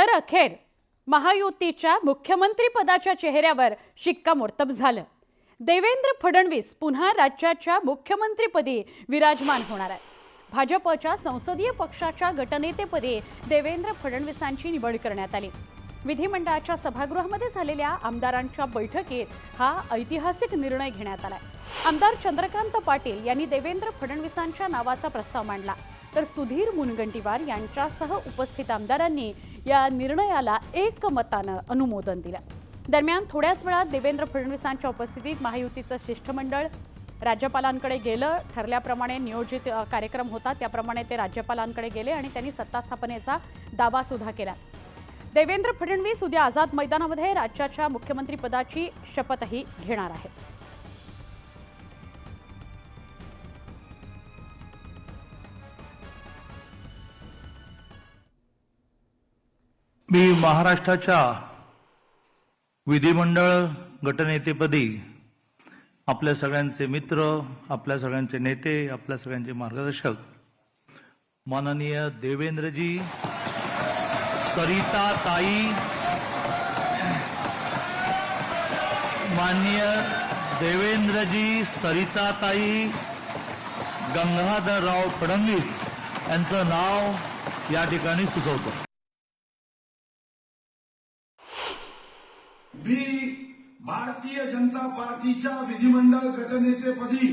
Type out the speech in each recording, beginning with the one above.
तर अखेर महायुतीच्या मुख्यमंत्रीपदाच्या चेहऱ्यावर शिक्कामोर्तब झालं. देवेंद्र फडणवीस पुन्हा राज्याच्या मुख्यमंत्रीपदी विराजमान होणार आहेत. भाजपच्या संसदीय पक्षाच्या गटनेतेपदी देवेंद्र फडणवीसांची निवड करण्यात आली. विधिमंडळाच्या सभागृहामध्ये झालेल्या आमदारांच्या बैठकीत हा ऐतिहासिक निर्णय घेण्यात आला आमदार चंद्रकांत पाटील यांनी देवेंद्र फडणवीसांच्या नावाचा प्रस्ताव मांडला. तर सुधीर मुनगंटीवार यांच्यासह उपस्थित आमदारांनी या निर्णयाला एकमतानं अनुमोदन दिलं. दरम्यान थोड्याच वेळात देवेंद्र फडणवीसांच्या उपस्थितीत महायुतीचं शिष्टमंडळ राज्यपालांकडे गेलं. ठरल्याप्रमाणे नियोजित कार्यक्रम होता. त्याप्रमाणे ते राज्यपालांकडे गेले आणि त्यांनी सत्ता स्थापनेचा दावा सुद्धा केला. देवेंद्र फडणवीस उद्या आझाद मैदानामध्ये राज्याच्या मुख्यमंत्रीपदाची शपथही घेणार आहेत. मी महाराष्ट्राच्या विधिमंडळ गटनेतेपदी आपल्या सगळ्यांचे मित्र आपल्या सगळ्यांचे नेते आपल्या सगळ्यांचे मार्गदर्शक माननीय देवेंद्रजी सरिता ताई माननीय देवेंद्रजी सरिता ताई गंगाधरराव फडणवीस यांचं नाव या ठिकाणी सुचवतो. बी भारतीय जनता पार्टीच्या विधिमंडळ गटनेतेपदी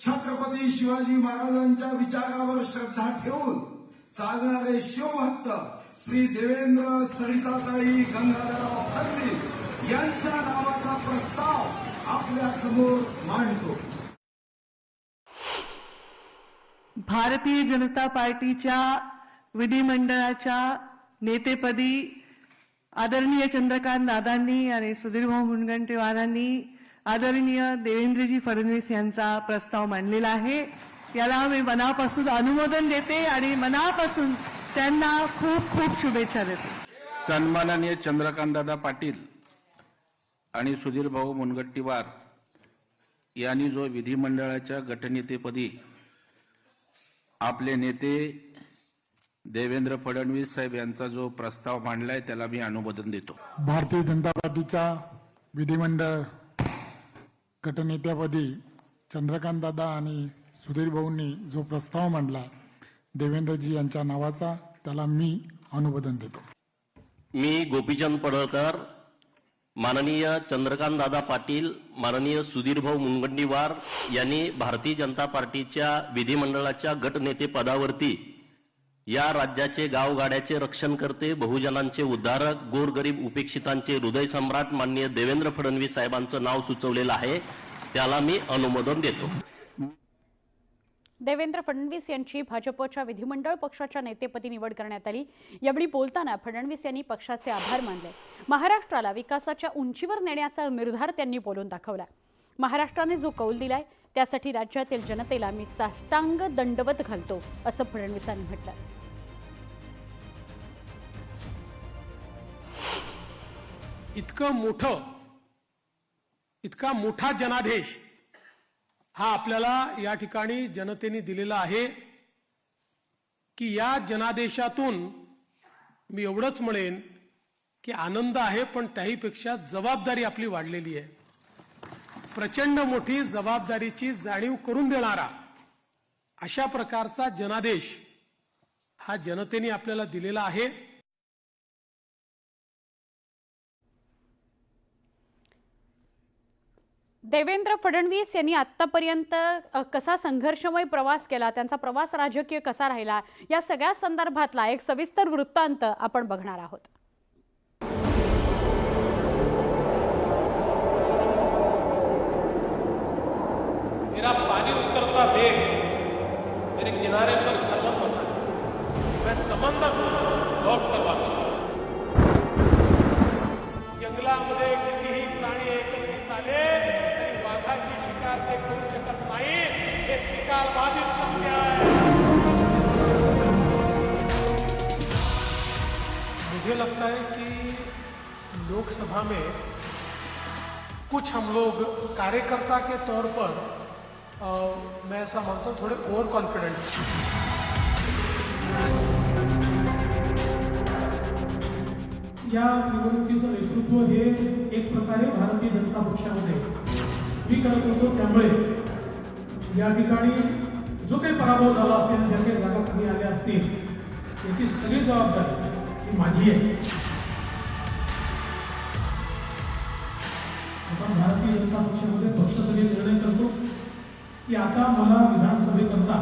छत्रपती शिवाजी महाराजांच्या विचारावर श्रद्धा ठेवून चालणारे शिवभक्त श्री देवेंद्र सरिताताई गंगाधरराव फडणवीस यांच्या नावाचा प्रस्ताव आपल्यासमोर मांडतो. भारतीय जनता पार्टीच्या विधिमंडळाच्या नेतेपदी आदरणीय चंद्रकांत दादांनी आणि सुधीरभाऊ मुनगंटीवारांनी आदरणीय देवेंद्रजी फडणवीस यांचा प्रस्ताव मांडलेला आहे. याला मी मनापासून अनुमोदन देते आणि मनापासून त्यांना खूप खूप शुभेच्छा देते. सन्माननीय चंद्रकांतदादा पाटील आणि सुधीरभाऊ मुनगंटीवार मुनगट्टीवार यांनी जो विधिमंडळाच्या गटनेतेपदी आपले नेते देवेंद्र फडणवीस साहेब यांचा जो प्रस्ताव मांडलाय त्याला मी अनुमोदन देतो. भारतीय जनता पार्टीच्या विधिमंडळ गटनेत्यापदी चंद्रकांत दादा आणि सुधीर भाऊंनी जो प्रस्ताव मांडला देवेंद्रजी यांच्या नावाचा त्याला मी अनुमोदन देतो. मी गोपीचंद पडळकर माननीय चंद्रकांत दादा पाटील माननीय सुधीरभाऊ मुनगंटीवार यांनी भारतीय जनता पार्टीच्या विधिमंडळाच्या गटनेते पदावरती या राज्याचे गावगाड्याचे रक्षण करते बहुजनांचे उद्धारक गोरगरीब उपेक्षितांचे हृदय सम्राट माननीय देवेंद्र फडणवीस साहेबांचं नाव सुचवलेलं आहे. त्याला मी अनुमोदन देतो. देवेंद्र फडणवीस यांची भाजपच्या विधिमंडळ पक्षाच्या नेतेपदी निवड करण्यात आली. यावेळी बोलताना फडणवीस यांनी पक्षाचे आभार मानले. महाराष्ट्राला विकासाच्या उंचीवर नेण्याचा निर्धार त्यांनी बोलून दाखवला. महाराष्ट्राने जो कौल दिलाय त्यासाठी राज्यातील जनतेला मी साष्टांग दंडवत घालतो असं फडणवीसांनी म्हटलं. इतकं मोठं इतका मोठा जनादेश हा आपल्याला या ठिकाणी जनतेने दिलेला आहे की या जनादेशातून मी एवढंच म्हणेन की आनंद आहे पण त्याहीपेक्षा जबाबदारी आपली वाढलेली आहे. प्रचंड मोठी जबाबदारीची जाणीव करून देणारा अशा प्रकारचा जनादेश हा जनतेने आपल्याला दिलेला आहे. देवेंद्र फडणवीस यांनी आत्तापर्यंत कसा संघर्षमय प्रवास केला त्यांचा प्रवास राजकीय कसा राहिला या सगळ्या संदर्भातला एक सविस्तर वृत्तांत आपण बघणार आहोत. मेरा पानी उतरता देख मेरे किनारे पर घर बसा मैं समंदर लौट कर वापस जंगलामध्ये वाघाची करू शकत नाही हे निकाल सत्य आहे मुझे लगता है कि लोकसभा में कुछ हम लोग कार्यकर्ता के तौर पर अ, मैं ऐसा मानता हूँ थोड़े ओवर कॉन्फिडेंट या निवडणुकीचं नेतृत्व हे एक प्रकारे भारतीय जनता पक्षामध्ये मी करत होतो त्यामुळे या ठिकाणी जो काही पराभव झाला असेल ज्या काही जागा कमी आल्या असतील याची सगळी जबाबदारी ही माझी आहे. आपण भारतीय जनता पक्षामध्ये पक्ष सगळे निर्णय करतो की आता मला विधानसभेकरता